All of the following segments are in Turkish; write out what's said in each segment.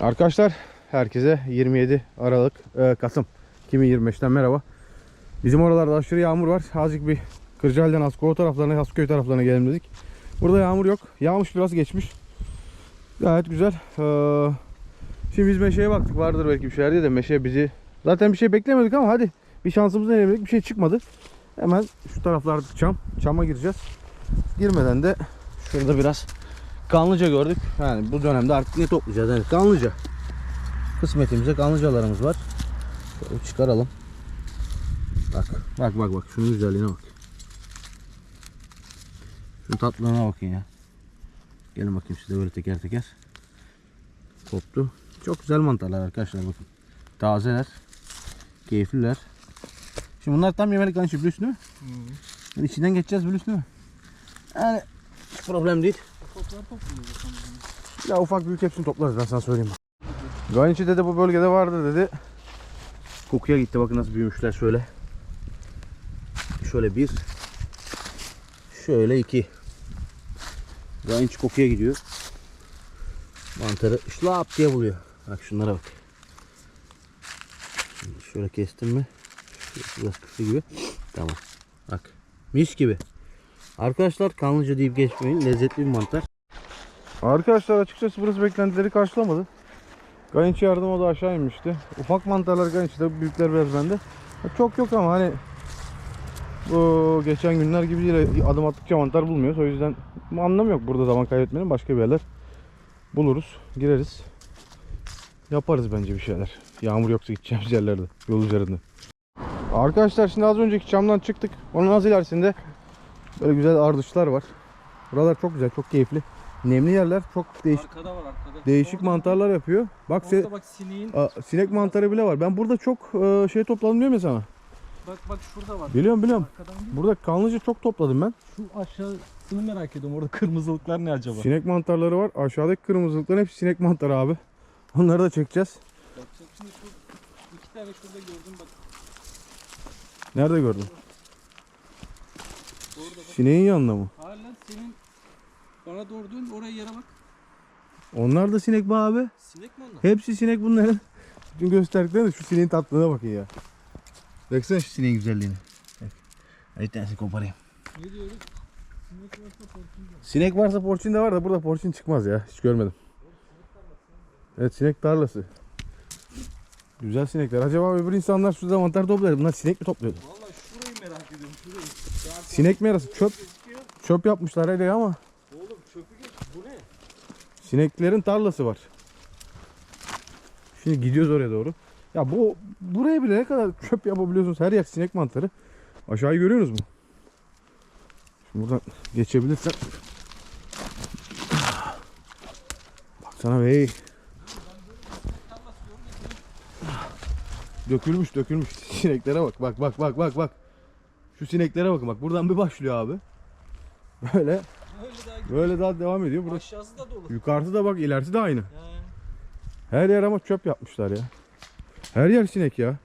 Arkadaşlar herkese 27 Aralık e, Kasım 2025'ten merhaba. Bizim oralarda aşırı yağmur var. Azıcık bir Kırcaali'den Askova taraflarına, Hasköy taraflarına gelelim dedik. Burada yağmur yok. Yağmış biraz geçmiş. Gayet güzel. Ee, şimdi biz meşeye baktık. Vardır belki bir şeyler diye de meşe bizi... Zaten bir şey beklemedik ama hadi bir şansımızı deneyemedik. Bir şey çıkmadı. Hemen şu taraflarda çam. Çama gireceğiz. Girmeden de şurada biraz kanlıca gördük. Yani bu dönemde artık ne toplayacağız? Yani kanlıca. Kısmetimize kanlıcalarımız var. Şöyle çıkaralım. Bak bak bak bak şunun güzelliğine bak. Şunun tatlılığına bakın ya. Gelin bakayım size böyle teker teker. Koptu. Çok güzel mantarlar arkadaşlar bakın. Tazeler. Keyifliler. Şimdi bunlar tam yemelik kanışı biliyorsun değil mi? Yani içinden geçeceğiz biliyorsun değil mi? Yani hiç problem değil. Ya ufak büyük hepsini toplarız ben sana söyleyeyim. Ganiçi dedi bu bölgede vardı dedi. Kokuya gitti bakın nasıl büyümüşler şöyle. Şöyle bir. Şöyle iki. Ganiçi kokuya gidiyor. Mantarı şlap diye buluyor. Bak şunlara bak. Şimdi şöyle kestim mi? Biraz kısa gibi. Tamam. Bak. Mis gibi. Arkadaşlar kanlıca deyip geçmeyin. Lezzetli bir mantar. Arkadaşlar açıkçası burası beklentileri karşılamadı. Gayınçı yardıma da aşağı inmişti. Ufak mantarlar Gayınçı'da, büyükler biraz bende. Çok yok ama hani bu geçen günler gibi değil. Adım attıkça mantar bulmuyoruz. O yüzden anlam yok burada zaman kaybetmenin. Başka bir yerler buluruz, gireriz. Yaparız bence bir şeyler. Yağmur yoksa gideceğimiz yerlerde, yol üzerinde. Arkadaşlar şimdi az önceki çamdan çıktık. Onun az ilerisinde böyle güzel ardışlar var. Buralar çok güzel, çok keyifli. Nemli yerler, çok değişik Arkada var arkada. değişik Orada- mantarlar yapıyor. Bak se- Orada bak sineğin. Aa, sinek mantarı bile var. Ben burada çok e, şey topladım diyor mu sana? Bak bak şurada var. Biliyorum biliyorum. Arkadan değil. Burada kanlıca çok topladım ben. Şu aşağısını merak ediyorum. Orada kırmızılıklar ne acaba? Sinek mantarları var. Aşağıdaki kırmızılıkların hepsi sinek mantarı abi. Onları da çekeceğiz. Bakacağım şimdi şu iki tane şurada gördüm bak. Nerede gördün? Orada bak. Sineğin yanında mı? Hala senin bana doğru dön oraya yere bak. Onlar da sinek be abi. Sinek mi onlar? Hepsi sinek bunların. Dün gösterdiklerinde şu sineğin tatlılığına bakın ya. Baksana şu sineğin güzelliğine. Bak. Hadi bir tanesini koparayım. Ne diyoruz? Sinek varsa korkunç. Sinek varsa porçin de var da burada porçin çıkmaz ya. Hiç görmedim. Evet sinek tarlası. Güzel sinekler. Acaba öbür insanlar şurada mantar topluyor. Bunlar sinek mi topluyordu? Valla şurayı merak ediyorum şurayı. Sinek mi arası? Çöp, çöp yapmışlar öyle ama Oğlum çöpü geç. Bu ne? Sineklerin tarlası var. Şimdi gidiyoruz oraya doğru. Ya bu buraya bile ne kadar çöp yapabiliyorsunuz? Her yer sinek mantarı. Aşağıyı görüyorsunuz mu? Şimdi buradan geçebilirsem. Baksana bey. Dökülmüş dökülmüş. Sineklere bak bak bak bak bak bak. Şu sineklere bakın bak buradan bir başlıyor abi. Böyle Daha böyle daha devam ediyor. Burası Aşağısı da dolu. yukarısı da bak ilerisi de aynı. He. Her yer ama çöp yapmışlar ya. Her yer sinek ya.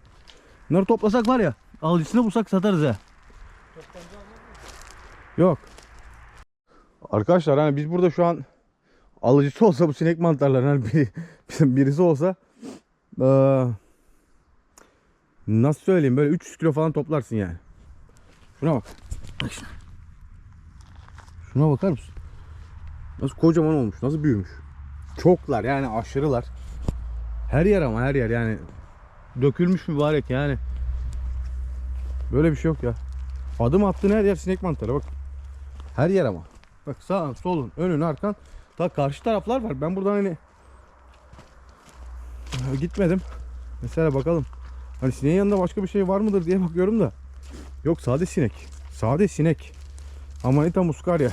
Bunları toplasak var ya alıcısını bulsak satarız ha. Yok. Arkadaşlar hani biz burada şu an alıcısı olsa bu sinek mantarların hani biri, birisi olsa eee, nasıl söyleyeyim böyle 300 kilo falan toplarsın yani. Şuna bak. Bak şuna. Şuna bakar mısın? Nasıl kocaman olmuş, nasıl büyümüş. Çoklar yani aşırılar. Her yer ama her yer yani. Dökülmüş mübarek yani. Böyle bir şey yok ya. Adım attığın her yer sinek mantarı bak. Her yer ama. Bak sağın, solun, önün, arkan. Ta karşı taraflar var. Ben buradan hani gitmedim. Mesela bakalım. Hani sineğin yanında başka bir şey var mıdır diye bakıyorum da. Yok sade sinek. Sade sinek. Amanita muscaria.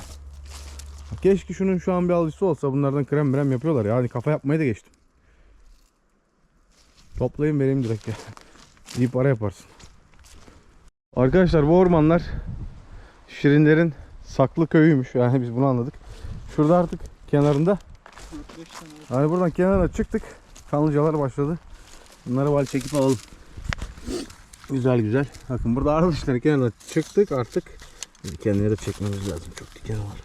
Keşke şunun şu an bir alıcısı olsa bunlardan krem mrem yapıyorlar ya. Hani kafa yapmaya da geçtim. Toplayın vereyim direkt ya. İyi para yaparsın. Arkadaşlar bu ormanlar Şirinlerin saklı köyüymüş. Yani biz bunu anladık. Şurada artık kenarında 4-5 tane. hani buradan kenara çıktık. Kanlıcalar başladı. Bunları bal çekip alalım. Güzel güzel. Bakın burada arkadaşlar kenara çıktık artık. Dikenleri de çekmemiz lazım. Çok diken var.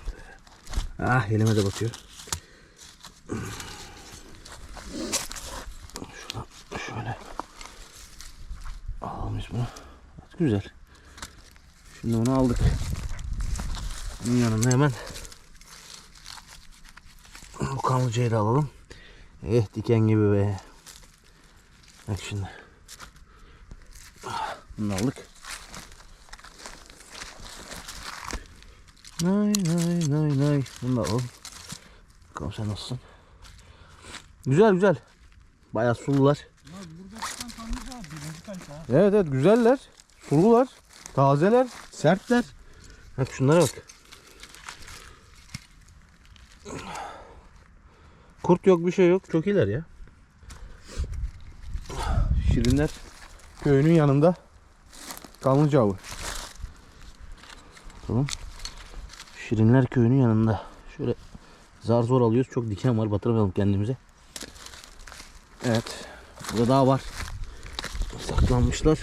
Ah elime de batıyor. Şuradan şöyle alalım biz bunu. Güzel. Şimdi onu aldık. Bunun yanına hemen bu kanlıcayı da alalım. Eh diken gibi be. Bak şimdi. Bunu aldık. Nay nay nay nay. Bunu da alalım. Bakalım sen nasılsın? Güzel güzel. Bayağı sulular. Burada çıkan da birinci kalite. Evet evet güzeller. Sulular. Tazeler. Sertler. Bak şunlara bak. Kurt yok bir şey yok. Çok iyiler ya. Şirinler köyünün yanında. Kanlıca avı. Tamam. Şirinler köyünün yanında. Şöyle zar zor alıyoruz. Çok diken var. Batırmayalım kendimize. Evet. Burada daha var. Saklanmışlar.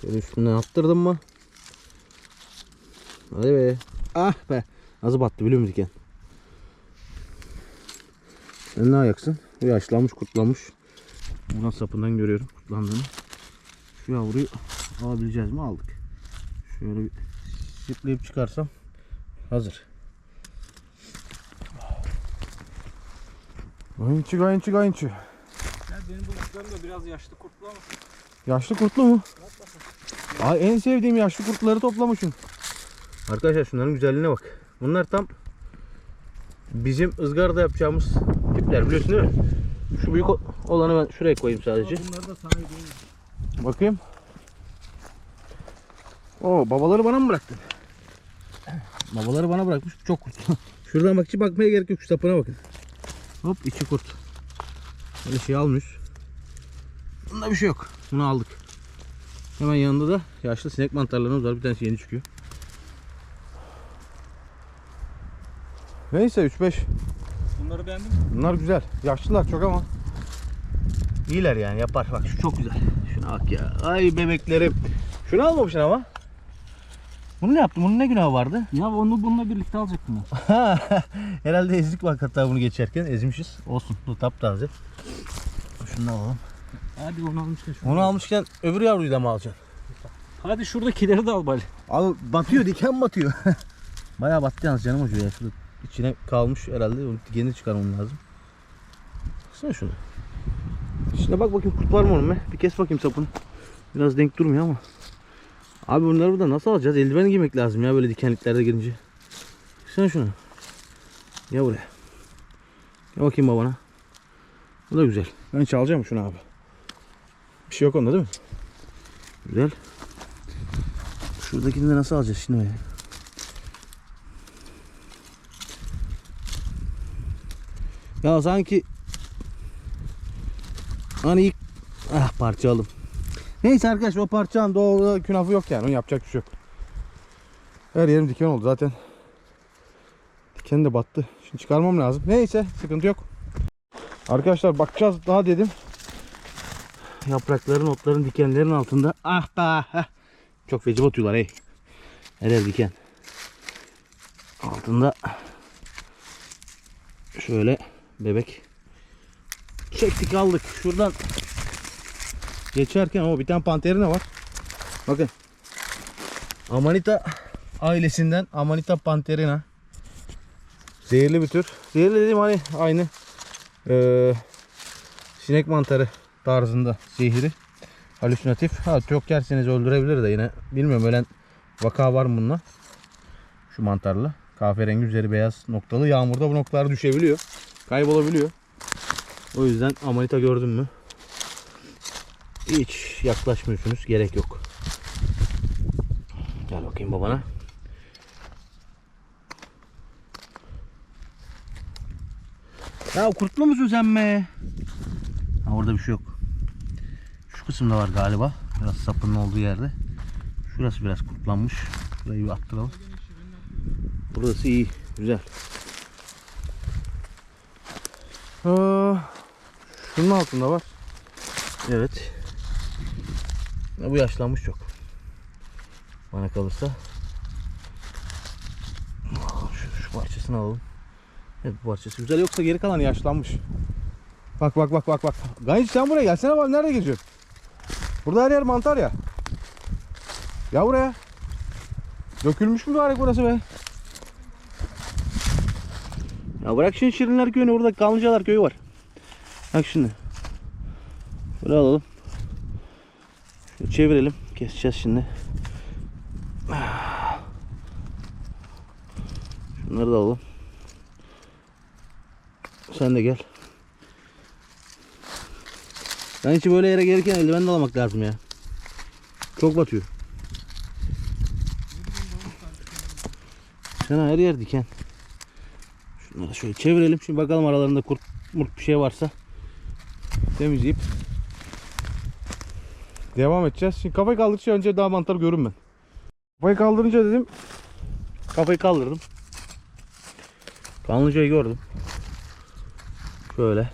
Şöyle üstünden attırdım mı? Hadi be. Ah be. Nasıl battı biliyor musun diken? Sen ne ayaksın? Bu yaşlanmış kurtlanmış. Buradan sapından görüyorum kurtlandığını. Şu yavruyu alabileceğiz mi? Aldık. Şöyle bir çıkarsam hazır. Gayınçı gayınçı gayınçı. Ya benim bu kuşlarım da biraz yaşlı kurtlu ama. Yaşlı kurtlu mu? Ay en sevdiğim yaşlı kurtları toplamışsın. Arkadaşlar şunların güzelliğine bak. Bunlar tam bizim ızgarada yapacağımız tipler biliyorsun değil mi? Şu büyük olanı ben şuraya koyayım sadece. Bunları da sana. Bakayım. Oo babaları bana mı bıraktın? Babaları bana bırakmış. Çok kurt. Şuradan bak hiç bakmaya gerek yok. Şu sapına bakın. Hop içi kurt. Böyle şey almış. Bunda bir şey yok. Bunu aldık. Hemen yanında da yaşlı sinek mantarlarımız var. Bir tanesi yeni çıkıyor. Neyse 3-5. Bunları beğendin mi? Bunlar güzel. Yaşlılar çok ama. İyiler yani yapar. Bak şu çok güzel. Şuna bak ya. Ay bebeklerim. Şunu almamışsın ama. Bunu ne yaptın? Bunun ne günahı vardı? Ya onu bununla birlikte alacaktım ben. Herhalde ezdik bak hatta bunu geçerken ezmişiz. Olsun. Bu taptaze. Şunu da alalım. Hadi onu almışken şunu. Onu almışken öbür yavruyu da mı alacaksın? Hadi şuradakileri de al bari. Abi batıyor diken batıyor. Bayağı battı yalnız canım acıyor ya. Şurada içine kalmış herhalde. Onu dikeni çıkarmam lazım. Baksana şunu. Şimdi bak bakayım kurt var mı onun be? Bir kes bakayım sapını. Biraz denk durmuyor ama. Abi bunları burada nasıl alacağız? Eldiven giymek lazım ya böyle dikenliklerde girince. Baksana şunu. Gel buraya. Gel bakayım babana. Bu da güzel. Ben çalacağım şunu abi. Bir şey yok onda değil mi? Güzel. Şuradakini de nasıl alacağız şimdi? be? Ya sanki hani ilk ah parça alım. Neyse arkadaş o parçanın doğru Künafı yok yani. Onun yapacak bir şey yok. Her yerim diken oldu zaten. Diken de battı. Şimdi çıkarmam lazım. Neyse sıkıntı yok. Arkadaşlar bakacağız daha dedim. yaprakların, otların, dikenlerin altında. Ah be. Çok feci batıyorlar hey. Her diken. Altında şöyle bebek çektik aldık. Şuradan geçerken o bir tane panterine var. Bakın. Amanita ailesinden Amanita panterina. Zehirli bir tür. Zehirli dediğim hani aynı eee, sinek mantarı tarzında zehiri. Halüsinatif. Ha çok yerseniz öldürebilir de yine. Bilmiyorum ölen vaka var mı bununla? Şu mantarla. Kahverengi üzeri beyaz noktalı. Yağmurda bu noktalar düşebiliyor. Kaybolabiliyor. O yüzden amanita gördün mü? Hiç yaklaşmıyorsunuz. Gerek yok. Gel bakayım babana. Ya kurtlu musun sen be? Ha, orada bir şey yok. Şu kısımda var galiba. Biraz sapının olduğu yerde. Şurası biraz kurtlanmış. Burayı bir attıralım. Burası iyi. Güzel. Ee, şunun altında var. Evet. Bu yaşlanmış çok. Bana kalırsa. Şu, şu parçasını alalım. Evet bu parçası güzel. Yoksa geri kalan yaşlanmış. Bak bak bak bak bak. Gayet sen buraya gelsene bak nerede geziyorsun? Burada her yer mantar ya. Ya buraya. Dökülmüş mü bari burası be? Ya bırak şimdi Şirinler köyünü burada Kanlıcalar köyü var. Bak şimdi. Böyle alalım. Çevirelim. Keseceğiz şimdi. Şunları da alalım. Sen de gel. Ben hiç böyle yere gelirken eldiven de almak lazım ya. Çok batıyor. Sen her yer diken. Şunları şöyle çevirelim. Şimdi bakalım aralarında kurt murt bir şey varsa temizleyip Devam edeceğiz. Şimdi kafayı kaldırınca önce daha mantar görün ben. Kafayı kaldırınca dedim kafayı kaldırdım. Kanlıcayı gördüm. Şöyle.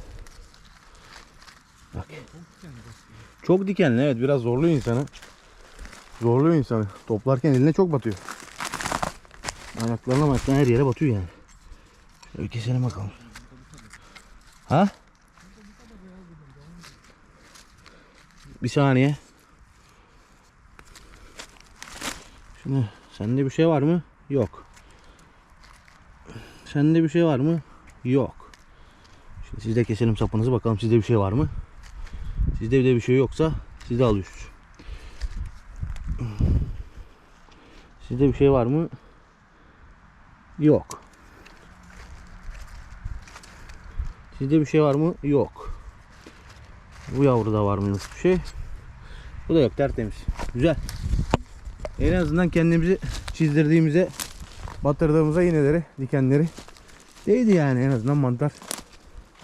Bak. çok dikenli evet biraz zorluyor insanı. Zorluyor insanı. Toplarken eline çok batıyor. Ayaklarına ayaklarına her yere batıyor yani. Şöyle keselim bakalım. Ha? Bir saniye. Şimdi sende bir şey var mı? Yok. Sende bir şey var mı? Yok. Şimdi siz de keselim sapınızı bakalım sizde bir şey var mı? Sizde bir de bir şey yoksa siz de alıyorsunuz. Sizde bir şey var mı? Yok. Sizde bir şey var mı? Yok. Bu yavruda var mı nasıl bir şey? Bu da yok tertemiz. Güzel. En azından kendimizi çizdirdiğimize Batırdığımıza iğneleri, dikenleri değdi yani en azından mantar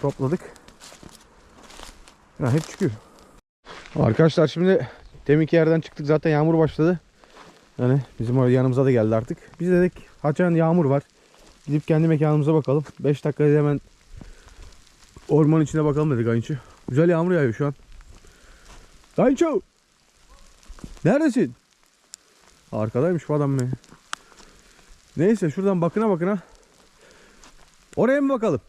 topladık. Ya hep çıkıyor. Arkadaşlar şimdi deminki yerden çıktık zaten yağmur başladı. Yani bizim yanımıza da geldi artık. Biz dedik haçan yağmur var. Gidip kendi mekanımıza bakalım. 5 dakikada hemen orman içine bakalım dedik Ayınçı. Güzel yağmur yağıyor şu an. Ayınçı! Neredesin? Arkadaymış bu adam be. Neyse şuradan bakına bakına. Oraya mı bakalım?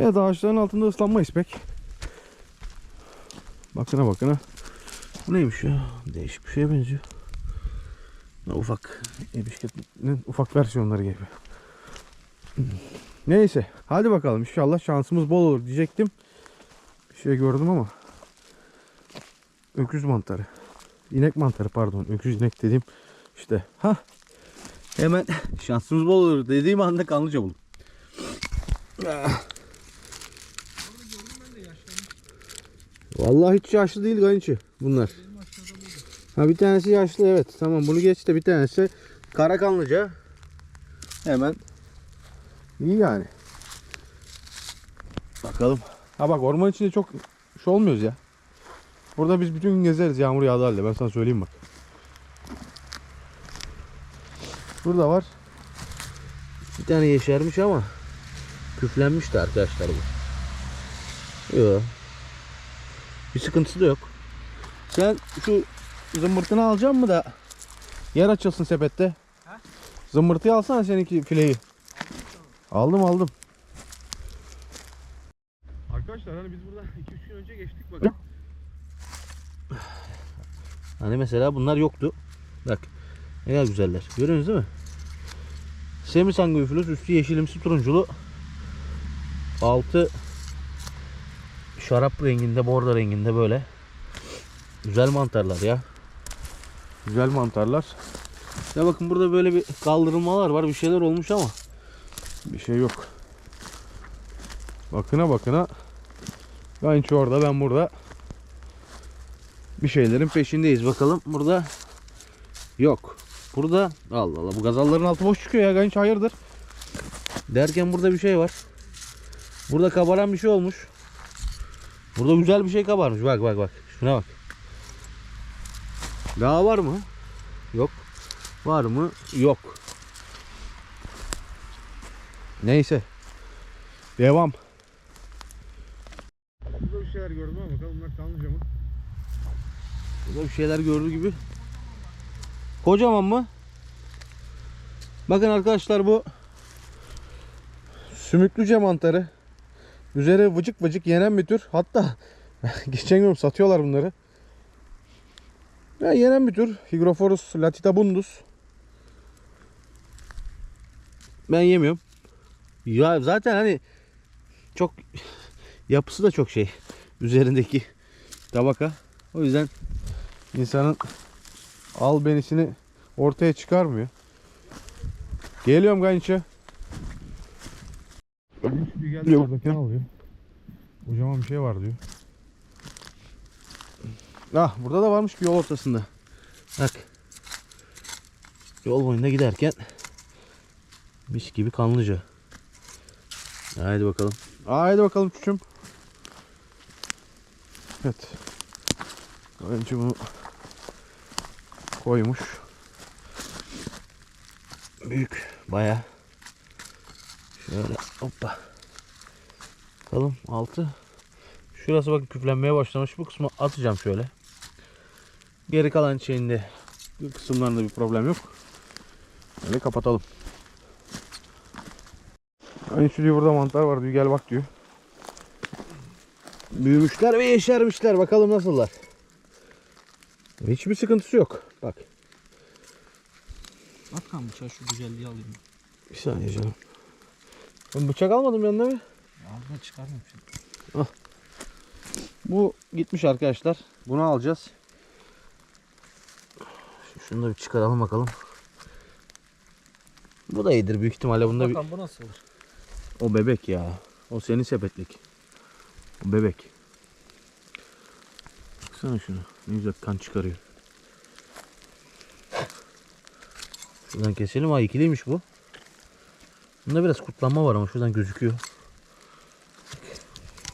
Evet ağaçların altında ıslanmayız pek. Bakına bakına. Bu neymiş ya? Değişik bir şeye benziyor. Ufak. E, bisikletin ufak versiyonları gibi. Neyse hadi bakalım inşallah şansımız bol olur diyecektim. Bir şey gördüm ama. Öküz mantarı. İnek mantarı pardon. Öküz inek dediğim işte. Ha Hemen şansımız bol olur dediğim anda kanlıca buldum. Vallahi hiç yaşlı değil kayınçı bunlar. Ha bir tanesi yaşlı evet. Tamam bunu geç de bir tanesi Kara kanlıca. hemen iyi yani. Bakalım. Ha bak orman içinde çok şey olmuyoruz ya. Burada biz bütün gün gezeriz yağmur yağdı halde ben sana söyleyeyim bak. Burada var. Bir tane yeşermiş ama küflenmişti arkadaşlar bu. Yok. Bir sıkıntısı da yok. Sen şu zımbırtını alacak mı da yer açılsın sepette. Zımbırtıyı alsana seninki fileyi. Aldım aldım. Arkadaşlar hani biz burada 2-3 gün önce geçtik bakın. Hani mesela bunlar yoktu. Bak ne kadar güzeller. Görüyorsunuz değil mi? Semisanguifilus üstü yeşilimsi turunculu. Altı şarap renginde, bordo renginde böyle. Güzel mantarlar ya. Güzel mantarlar. Ya bakın burada böyle bir kaldırılmalar var. Bir şeyler olmuş ama. Bir şey yok. Bakına bakına. Ben orada ben burada. Bir şeylerin peşindeyiz. Bakalım burada yok. Burada Allah Allah bu gazalların altı boş çıkıyor ya genç hayırdır. Derken burada bir şey var. Burada kabaran bir şey olmuş. Burada güzel bir şey kabarmış. Bak bak bak. Şuna bak. Daha var mı? Yok. Var mı? Yok. Neyse. Devam. Burada bir şeyler gördüm ama bakalım bunlar kalınca mı? Burada bir şeyler gördüğü gibi. Kocaman mı? Bakın arkadaşlar bu Sümüklüce mantarı. Üzeri vıcık vıcık yenen bir tür. Hatta Geçen gün satıyorlar bunları. Ya yenen bir tür. Hygrophorus latitabundus. Ben yemiyorum. Ya zaten hani çok yapısı da çok şey. Üzerindeki tabaka. O yüzden İnsanın albenisini ortaya çıkarmıyor. Geliyorum kayınço. Geldi oradakini alıyor. Kocaman bir şey var diyor. ah burada da varmış bir yol ortasında. Bak. Yol boyunda giderken mis gibi kanlıca. Haydi bakalım. Haydi bakalım çocuğum. Evet. Önce bunu koymuş. Büyük baya. Şöyle hoppa. Bakalım altı. Şurası bakın küflenmeye başlamış. Bu kısmı atacağım şöyle. Geri kalan şeyinde kısımlarında bir problem yok. Böyle kapatalım. Aynı şu diyor burada mantar var diyor gel bak diyor. büyümüşler ve yeşermişler. Bakalım nasıllar. Hiçbir sıkıntısı yok. Bak. At kan bıçağı şu güzelliği alayım. Bir saniye canım. Ben bıçak almadım yanına mı? Ağzına çıkarmayayım şimdi. Bu gitmiş arkadaşlar. Bunu alacağız. Şu- Şunu da bir çıkaralım bakalım. Bu da iyidir büyük ihtimalle. Bunda bir... Bakalım bu nasıl olur? O bebek ya. O senin sepetlik. O bebek. Baksana şunu. Ne güzel kan çıkarıyor. Şuradan keselim. Ha ikiliymiş bu. Bunda biraz kurtlanma var ama şuradan gözüküyor.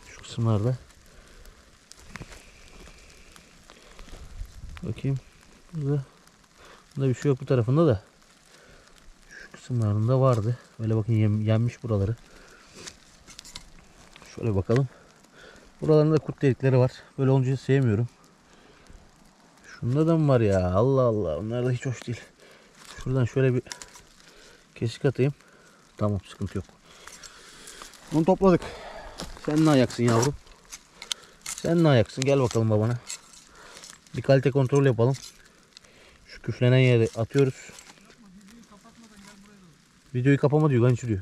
Şu kısımlarda. Bakayım. Burada, burada bir şey yok bu tarafında da. Şu kısımlarında vardı. Böyle bakın yem, yenmiş buraları. Şöyle bakalım. Buralarında kurt delikleri var. Böyle olunca sevmiyorum. Şunda da mı var ya? Allah Allah. Onlar da hiç hoş değil. Şuradan şöyle bir kesik atayım. Tamam sıkıntı yok. Bunu topladık. Sen ne ayaksın yavrum? Sen ne ayaksın? Gel bakalım babana. Bir kalite kontrol yapalım. Şu küflenen yeri atıyoruz. Videoyu kapama diyor. Ganç diyor.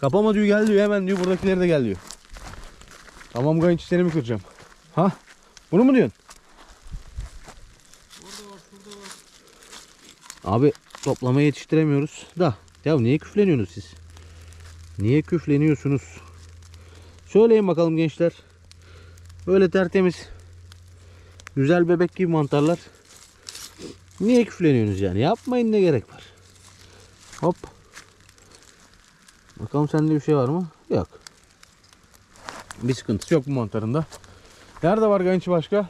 Kapama diyor gel diyor. Hemen diyor buradakileri de gel diyor. Tamam kayınço seni mi kıracağım? Ha? Bunu mu diyorsun? Abi toplamaya yetiştiremiyoruz da. Ya niye küfleniyorsunuz siz? Niye küfleniyorsunuz? Söyleyin bakalım gençler. Böyle tertemiz. Güzel bebek gibi mantarlar. Niye küfleniyorsunuz yani? Yapmayın ne gerek var? Hop. Bakalım sende bir şey var mı? Yok. Bir sıkıntısı yok. Bu mantarında. Nerede var kayınço başka?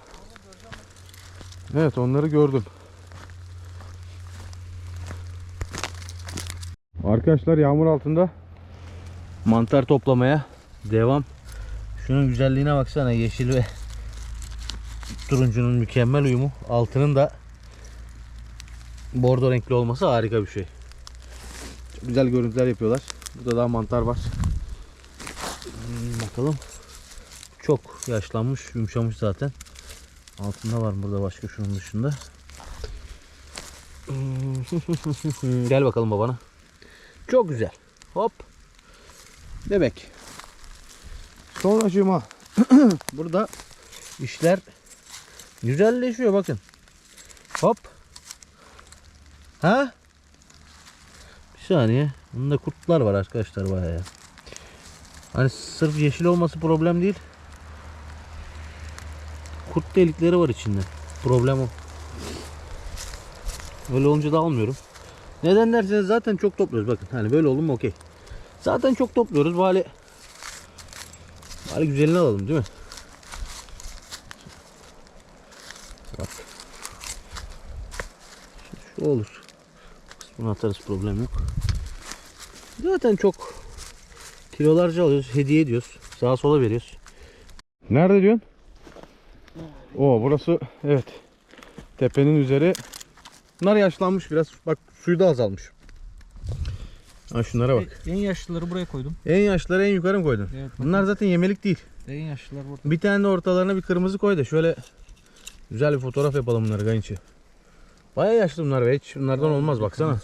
Evet onları gördüm. Arkadaşlar yağmur altında mantar toplamaya devam. Şunun güzelliğine baksana yeşil ve turuncunun mükemmel uyumu. Altının da bordo renkli olması harika bir şey. çok güzel görüntüler yapıyorlar. Burada daha mantar var. Hmm, bakalım. Çok yaşlanmış, yumuşamış zaten. Altında var burada başka şunun dışında. Gel bakalım babana. Çok güzel. Hop. Bebek. Sonracığıma Burada işler güzelleşiyor bakın. Hop. Ha? Bir saniye. Bunda kurtlar var arkadaşlar bayağı ya. Hani sırf yeşil olması problem değil. Kurt delikleri var içinde. Problem o. Öyle olunca da almıyorum. Neden derseniz zaten çok topluyoruz bakın. Hani böyle olur mu okey. Zaten çok topluyoruz. Bari Bari güzelini alalım değil mi? Bak. Şu, şu olur. Bunu atarız problem yok. Zaten çok kilolarca alıyoruz. Hediye ediyoruz. Sağa sola veriyoruz. Nerede diyorsun? O burası evet. Tepenin üzeri. Bunlar yaşlanmış biraz. Bak suyu da azalmış. Ha şunlara bak. En yaşlıları buraya koydum. En yaşlıları en yukarı mı koydun? Evet. Bunlar zaten yemelik değil. En yaşlılar burada. Bir tane de ortalarına bir kırmızı koy da şöyle güzel bir fotoğraf yapalım bunları Gayınçı. Baya yaşlı bunlar be hiç bunlardan olmaz baksana.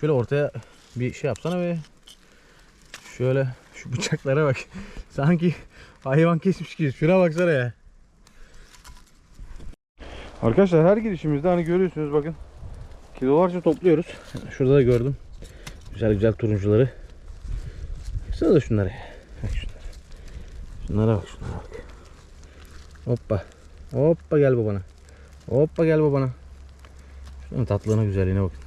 Şöyle ortaya bir şey yapsana be. Şöyle şu bıçaklara bak. Sanki hayvan kesmiş gibi. Şuna baksana ya. Arkadaşlar her girişimizde hani görüyorsunuz bakın. Kilolarca topluyoruz. Şurada da gördüm. Güzel güzel turuncuları. Baksana da şunları. Bak şunlara. Şunlara bak şunlara bak. Hoppa. Hoppa gel babana. Hoppa gel babana. Şunun tatlılığına güzelliğine bakın.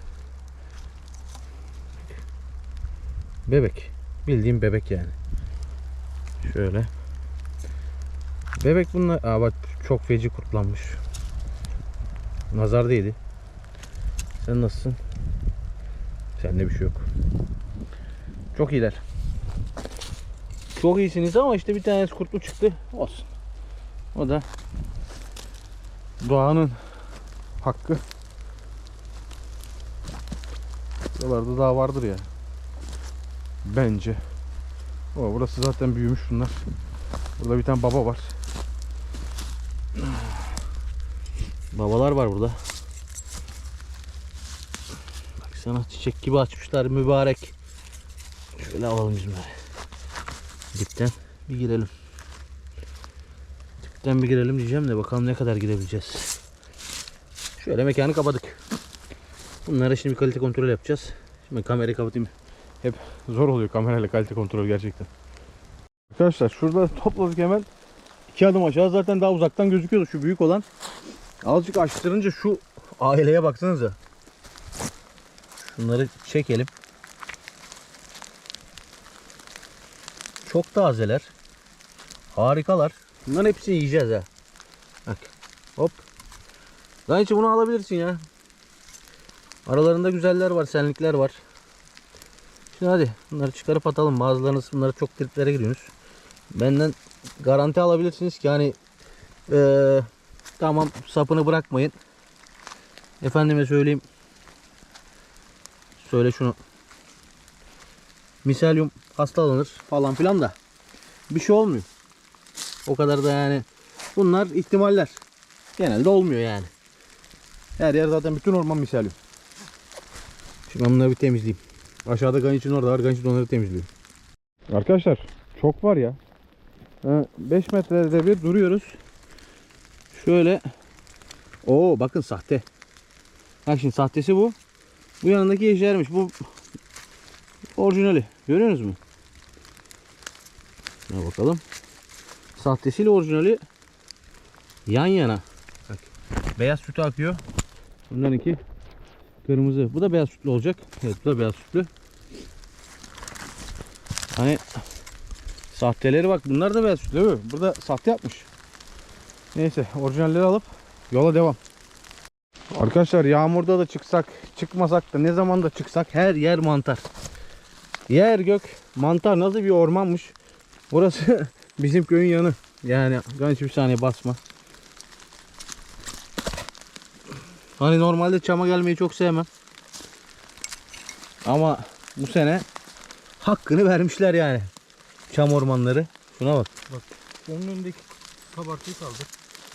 Bebek. Bildiğim bebek yani. Şöyle. Bebek bunlar. Aa bak çok feci kurtlanmış. Nazar değdi. Sen nasılsın? Sende bir şey yok. Çok iyiler. Çok iyisiniz ama işte bir tanesi kurtlu çıktı. Olsun. O da doğanın hakkı. Buralarda daha vardır ya. Bence. O burası zaten büyümüş bunlar. Burada bir tane baba var. Babalar var burada. Baksana çiçek gibi açmışlar mübarek. Şöyle alalım bizimleri. Dipten bir girelim. Dipten bir girelim diyeceğim de bakalım ne kadar girebileceğiz. Şöyle mekanı kapadık. Bunlara şimdi bir kalite kontrol yapacağız. Şimdi kamerayı kapatayım. Hep zor oluyor kamerayla kalite kontrol gerçekten. Arkadaşlar şurada topladık hemen. İki adım aşağı zaten daha uzaktan gözüküyordu şu büyük olan. Azıcık açtırınca şu aileye baksanıza. Şunları çekelim. Çok tazeler. Harikalar. Bunların hepsini yiyeceğiz ha. Bak. Hop. Daha içi bunu alabilirsin ya. Aralarında güzeller var, senlikler var. Şimdi hadi bunları çıkarıp atalım. Bazılarınız bunlara çok triplere giriyorsunuz. Benden garanti alabilirsiniz ki hani eee, tamam sapını bırakmayın. Efendime söyleyeyim. Söyle şunu. Miselyum hastalanır falan filan da bir şey olmuyor. O kadar da yani bunlar ihtimaller. Genelde olmuyor yani. Her yer zaten bütün orman miselyum. Şimdi bunları bir temizleyeyim. Aşağıda ganişin orada var. Ganişin onları temizliyor. Arkadaşlar çok var ya. 5 metrede bir duruyoruz. Şöyle. Oo bakın sahte. Bak şimdi sahtesi bu. Bu yanındaki yeşermiş. Bu orijinali. Görüyorsunuz mu? Şuna bakalım. Sahtesiyle orijinali yan yana. Bak. Beyaz sütü akıyor. Bunlarınki kırmızı. Bu da beyaz sütlü olacak. Evet bu da beyaz sütlü. Hani sahteleri bak bunlar da beyaz sütlü değil mi? Burada sahte yapmış. Neyse orijinalleri alıp yola devam. Arkadaşlar yağmurda da çıksak çıkmasak da ne zaman da çıksak her yer mantar. Yer gök mantar nasıl bir ormanmış. Burası bizim köyün yanı. Yani genç bir saniye basma. Hani normalde çama gelmeyi çok sevmem. Ama bu sene hakkını vermişler yani. Çam ormanları. Şuna bak. Onun önündeki kabartıyı kaldır.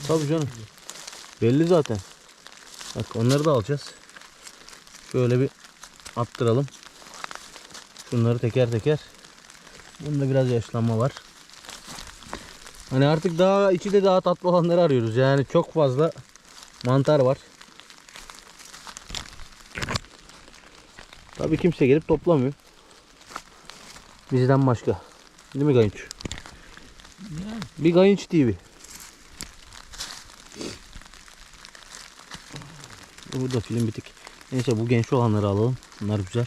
Tabii canım. Belli zaten. Bak onları da alacağız. Şöyle bir attıralım. Şunları teker teker. Bunda biraz yaşlanma var. Hani artık daha içi de daha tatlı olanları arıyoruz. Yani çok fazla mantar var. Tabii kimse gelip toplamıyor. Bizden başka. Değil mi Gayınç? Bir Gayınç TV. Burada film bitik. Neyse bu genç olanları alalım. Bunlar güzel.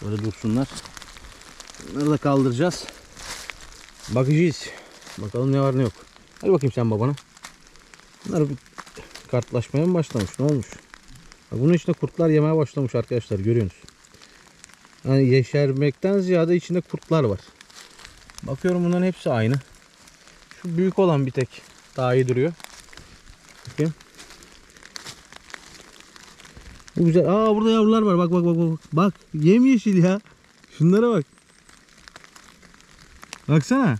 Şöyle dursunlar. Bunları da kaldıracağız. Bakacağız. Bakalım ne var ne yok. Hadi bakayım sen babana. Bunlar kartlaşmaya mı başlamış? Ne olmuş? Bunun içinde kurtlar yemeye başlamış arkadaşlar. Görüyorsunuz. Yani yeşermekten ziyade içinde kurtlar var. Bakıyorum bunların hepsi aynı. Şu büyük olan bir tek daha iyi duruyor. Bakayım. Bu güzel. Aa burada yavrular var. Bak bak bak bak. Bak yemyeşil ya. Şunlara bak. Baksana.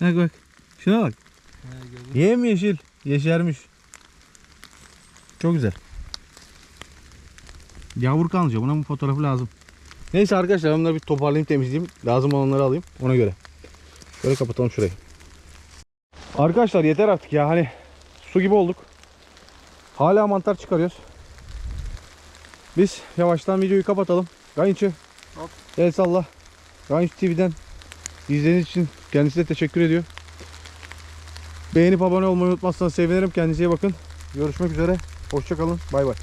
Bak bak. Şuna bak. Yemyeşil. Yeşermiş. Çok güzel. Yavru kalınca buna bu fotoğrafı lazım. Neyse arkadaşlar ben bunları bir toparlayayım temizleyeyim. Lazım olanları alayım ona göre. Şöyle kapatalım şurayı. Arkadaşlar yeter artık ya hani su gibi olduk. Hala mantar çıkarıyoruz. Biz yavaştan videoyu kapatalım. Gayinçi. Hop. El salla. Gayinç TV'den izlediğiniz için kendisine teşekkür ediyor. Beğenip abone olmayı unutmazsanız sevinirim. Kendinize iyi bakın. Görüşmek üzere. Hoşçakalın. Bay bay.